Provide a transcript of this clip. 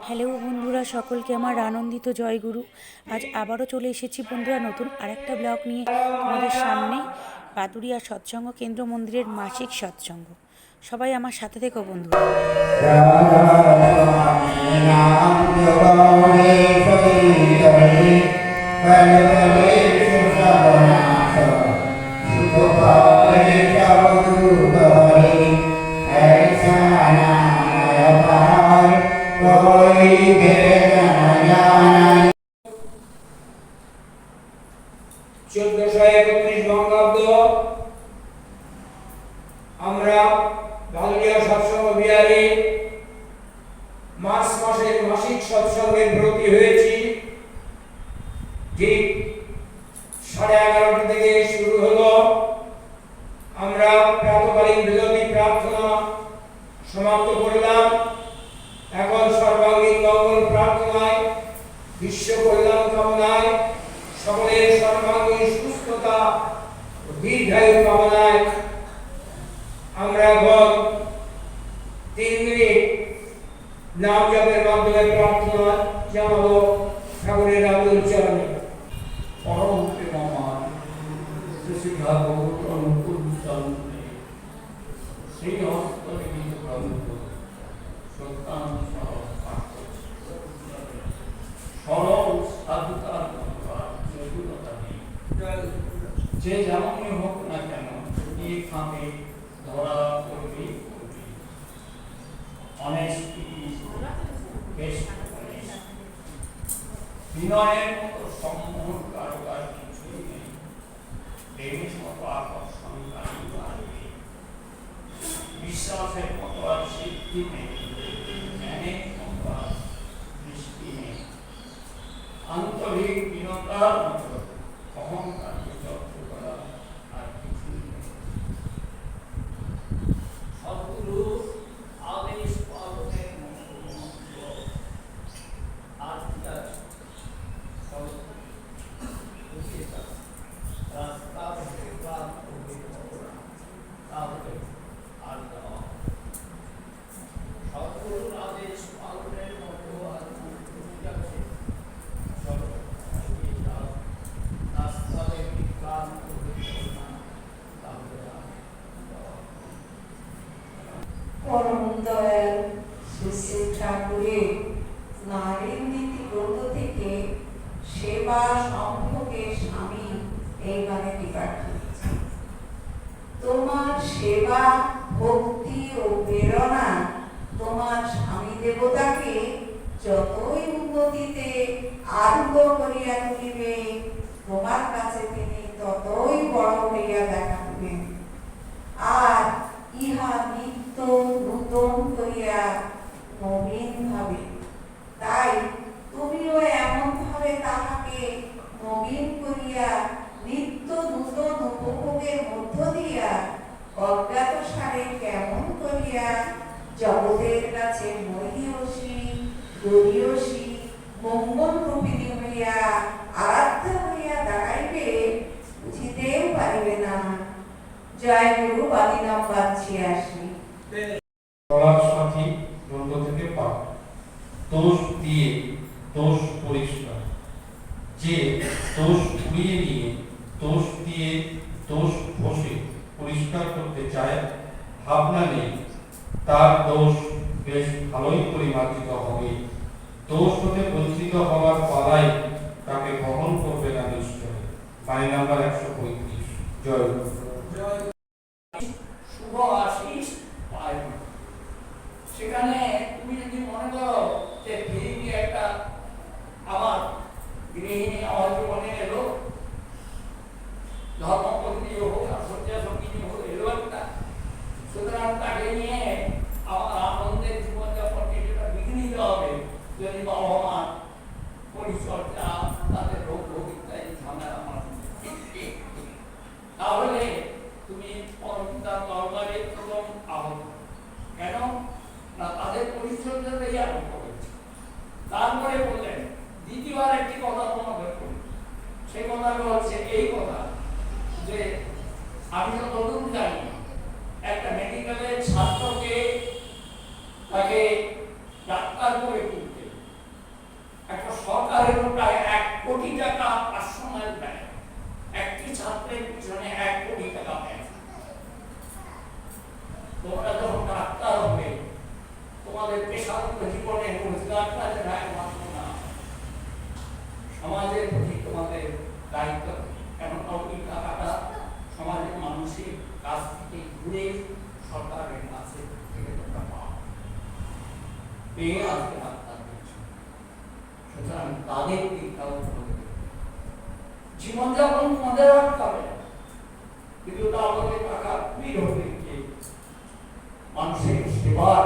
Hello বন্ধুরা সকলকে আমার আনন্দিত জয়গুরু আজ আবারও চলে এসেছি বন্ধুরা নতুন আরেকটা ব্লগ নিয়ে তোমাদের সামনে পাতুরিয়া সৎসঙ্গ কেন্দ্র মন্দিরের মাসিক সৎসঙ্গ সবাই আমার সাথে থেকো বন্ধুরা বঙ্গাব্দ আমরা ভাদুরিয়া সৎসঙ্গ বিহারে। মাস মাসের মাসিক সৎসঙ্গে ব্রতী হয়েছি। ঠিক সাড়ে এগারোটা থেকে শুরু হলো। আমরা প্রাতকালীন বিরোধী প্রার্থনা সমাপ্ত করলাম। এখন সর্বাঙ্গীন মঙ্গল প্রার্থনায়, বিশ্ব কল্যাণ কামনায় সকলের সর্বাঙ্গীন সুস্থতা দীর্ঘায়ু কামনায় আমরা এখন তিন মিনিট নাম জপের মাধ্যমে প্রার্থনা জানাব ঠাকুরের আদর চরণে পরম প্রেমমান শিখা বহুত অনুকূল চন্দ্রে শ্রী হস্তরে গ্রন্থ সত্যান সরল সাধুতার যে যেমনই হোক না কেন এই খামে ধরা পড়বে পড়বে বিনয়ের বিশ্বাসের মতো সিদ্ধি নেই। জ্ঞানের দৃষ্টি নেই। আন্তরিক বিনতার অহংকারকে যত্ন করা আর কিছুই নেই সদ্গুরু আদেশ পালনের মতো মন্ত্র আর কি আছে পরম দয়াল নারীর নীতি গ্রন্থ থেকে সেবা স্বামী তোমার সেবা, ভক্তি ও প্রেরণা তোমার স্বামী দেবতাকে যতই উন্নতিতে আরম্ভ করিয়া তুলিবে, তোমার কাছে তিনি ততই বড় হইয়া করিয়া নিত্য নূতন উপভোগের মধ্য দিয়া অজ্ঞাত সারে কেমন করিয়া জগতের কাছে মহিয়সী গরিয়সী মঙ্গল রূপিণী হইয়া আরাধ্য হইয়া দাঁড়াইবে বুঝিতেও পারিবে না। জয় গুরু বাদী নাম্বার ছিয়াশি চলার সাথী গ্রন্থ থেকে পাঠ। দোষ দিয়ে দোষ পরিষ্কার। যে দোষ ধুয়ে নিয়ে, দোষ দিয়ে দোষ ঘষে পরিষ্কার করতে চায়, ভাবনা নেই। তার দোষ বেশ ভালোই পরিমার্জিত হবে। দোষ হতে বঞ্চিত হওয়ার পালাই তাকে বহন করবে না নিশ্চয়। বাড়ি নাম্বার একশো পঁয়ত্রিশ। জয়। একটি কথা বলি সেই কথাটা হচ্ছে এই কথা যে আমি তো নতুন জানি, একটা মেডিকেলের ছাত্রকে তাকে ডাক্তার করে তুলতে। একটা সরকারের প্রায় এক কোটি টাকা পার্সোনাল ব্যয় একটি ছাত্রের পিছনে এক কোটি টাকা ব্যয় তোমরা যখন ডাক্তার হবে, তোমাদের পেশাগত জীবনে রোজগারটা সমাজের প্রতি তোমাদের দায়িত্ব। সমাজের মানুষের কাছ থেকে ঘুরে সরকারের কাছে থেকে তোমরা পাও। পেয়ে সুতরাং তাদের দিকটাও তোমাদের আটকাবে কিন্তু তাহলে টাকা ভিড় হবে মানুষের সেবার